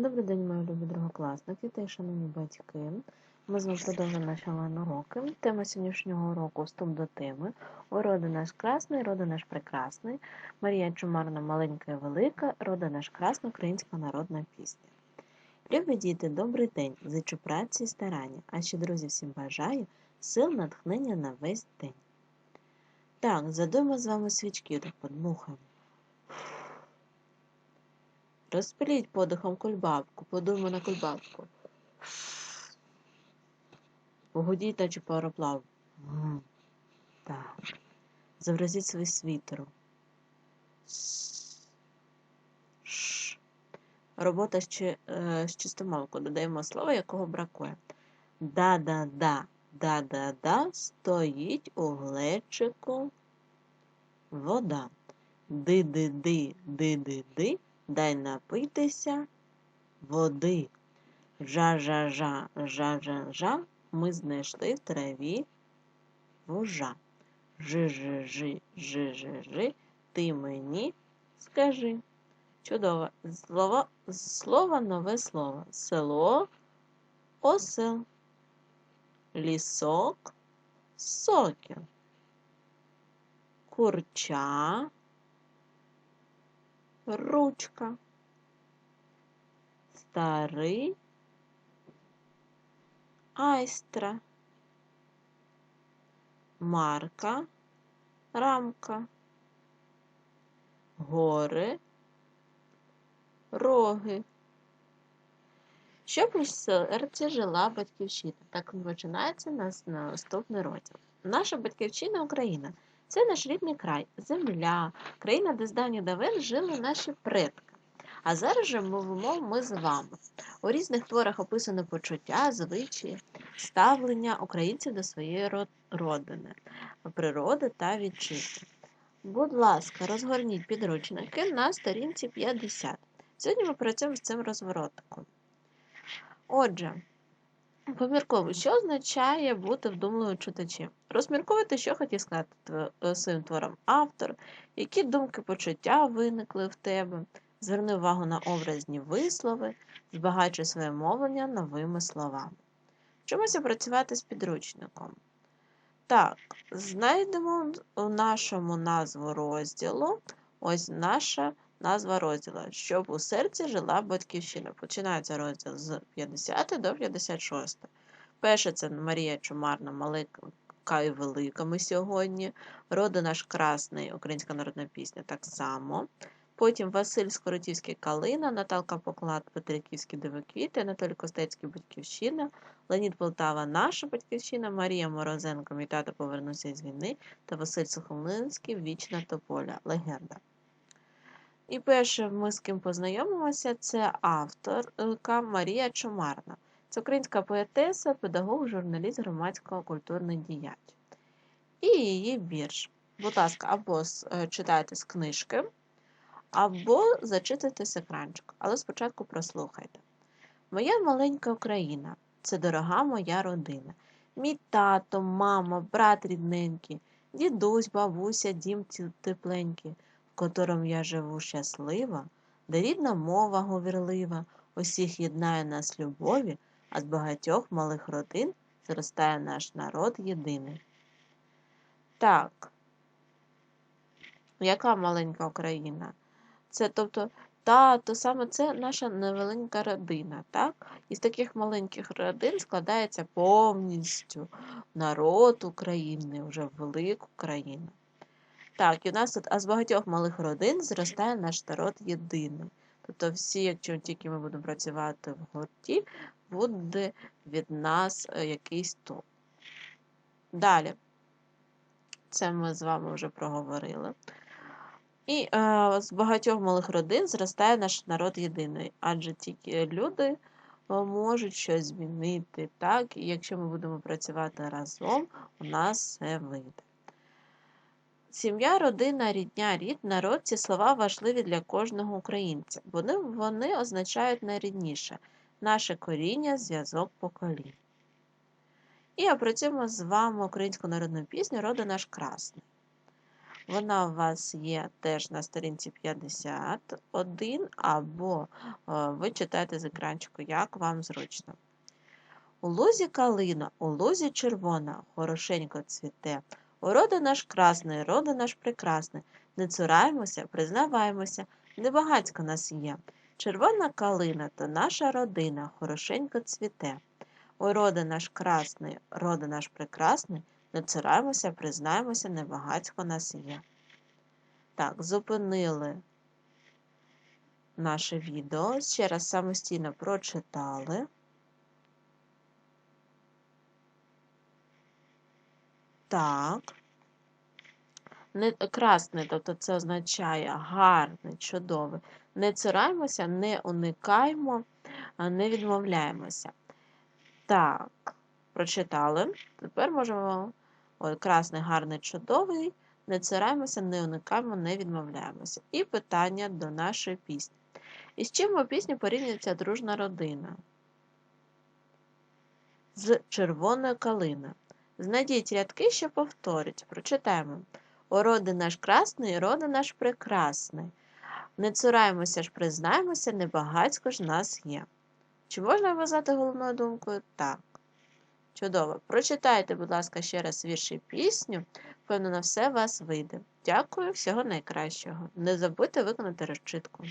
Добрий день, мої любі другокласники та й шановні батьки. Ми з вами продовжуємо наші онлайн-уроки. Тема сьогоднішнього уроку вступ до теми Роди наш красний, роди наш прекрасний. Марія Чумарна маленька і велика, роди наш красна, українська народна пісня. Любі діти, добрий день, зичу праці і старання, а ще друзі всім бажаю сил натхнення на весь день. Так, задуємо з вами свічки, так подмухаємо. Розпиліть подихом кульбабку, подуймо на кульбабку. Погудіть, наче пароплав. М, Так. Зобразіть свій світеру. Робота з, чи, е, з чистомовку. Додаємо слово, якого бракує. Да-да-да, да-да-да, стоїть у глечику вода. Ди-ди-ди, ди-ди-ди, дай напитися води. Жа-жа-жа, жа-жа-жа, ми знайшли в траві вужа. Жи-жи-жи, жи-жи-жи, ти мені скажи. Чудово. Слово, слово нове слово. Село, осел. Лісок, сокіл. Курча, ручка. Старий айстра. Марка, рамка. Гори, роги. Щоб у серці жила батьківщина. Так починається нас наступний розділ. Наша батьківщина Україна це наш рідний край, земля, країна, де з давніх давен жили наші предки. А зараз же мовимо ми з вами. У різних творах описано почуття, звичаї, ставлення українців до своєї родини, природи та відчуття. Будь ласка, розгорніть підручники на сторінці 50. Сьогодні ми працюємо з цим розворотиком. Отже, помірковуй, що означає бути вдумливим читачем? Розмірковуйте, що хотів сказати своїм твором автор, які думки почуття виникли в тебе. Зверни увагу на образні вислови, збагачуй своє мовлення новими словами. Вчимося працювати з підручником. Так, знайдемо у нашому назву розділу ось наша назва розділу, щоб у серці жила батьківщина. Починається розділ з 50 до 56. Перше це Марія Чумарна, маленька і велика ми сьогодні. Роди наш красний, українська народна пісня так само. Потім Василь Скоротівський Калина, Наталка Поклад, Петриківський Дивоквіти, Анатолій Костецький Батьківщина, Леонід Полтава, Наша Батьківщина, Марія Морозенко, Мій тато повернувся із війни та Василь Сухомлинський Вічна Тополя. Легенда. І перше, ми з ким познайомимося, це авторка Марія Чумарна. Це українська поетеса, педагог, журналіст, громадсько-культурний діяч. І її вірш. Будь ласка, або читайте з книжки або зачитайте з екранчик, але спочатку прослухайте. Моя маленька Україна це дорога моя родина. Мій тато, мама, брат рідненький, дідусь, бабуся, дім тепленький, в я живу щаслива, де рідна мова говірлива, усіх єднає нас любові, а з багатьох малих родин зростає наш народ єдиний. Так, яка маленька Україна? Це тобто тато, саме це наша невеленька родина. так? Із таких маленьких родин складається повністю народ України, вже велику країну. Так, і у нас тут, а з багатьох малих родин зростає наш народ єдиний. Тобто, всі, якщо тільки ми будемо працювати в гурті, буде від нас е, якийсь топ. Далі, це ми з вами вже проговорили. І е, з багатьох малих родин зростає наш народ єдиний, адже тільки люди е, можуть щось змінити. Так? І якщо ми будемо працювати разом, у нас все вийде. Сім'я, родина, рідня, рід, народ ці слова важливі для кожного українця. Вони, вони означають найрідніше наше коріння, зв'язок поколінь. І опрацюємо з вами українську народну пісню Роди наш красний. Вона у вас є теж на сторінці 51, або е, ви читаєте з екранчику, як вам зручно. У лузі калина, у лузі червона, хорошенько цвіте. Урода наш красний, рода наш прекрасний. Не цураємося, признаваємося, небагацько нас є. Червона калина то наша родина, хорошенько цвіте. Ой, наш красний, рода наш прекрасний, не цураємося, признаємося, небагацько нас є. Так, зупинили наше відео. Ще раз самостійно прочитали. Так. Не, красний, тобто це означає гарний, чудовий. Не цураємося, не уникаємо, не відмовляємося. Так, прочитали. Тепер можемо. Ой, красний, гарний, чудовий. Не цураємося, не уникаємо, не відмовляємося. І питання до нашої пісні. І з чим у пісні порівнюється дружна родина? З червоною калиною. Знайдіть рядки, що повторять. Прочитаємо. О, наш красний, роди наш прекрасний. Не цураємося ж, признаємося, небагацько ж нас є. Чи можна вважати головною думкою? Так. Чудово. Прочитайте, будь ласка, ще раз вірші пісню. Впевнено, все вас вийде. Дякую, всього найкращого. Не забудьте виконати розчитку.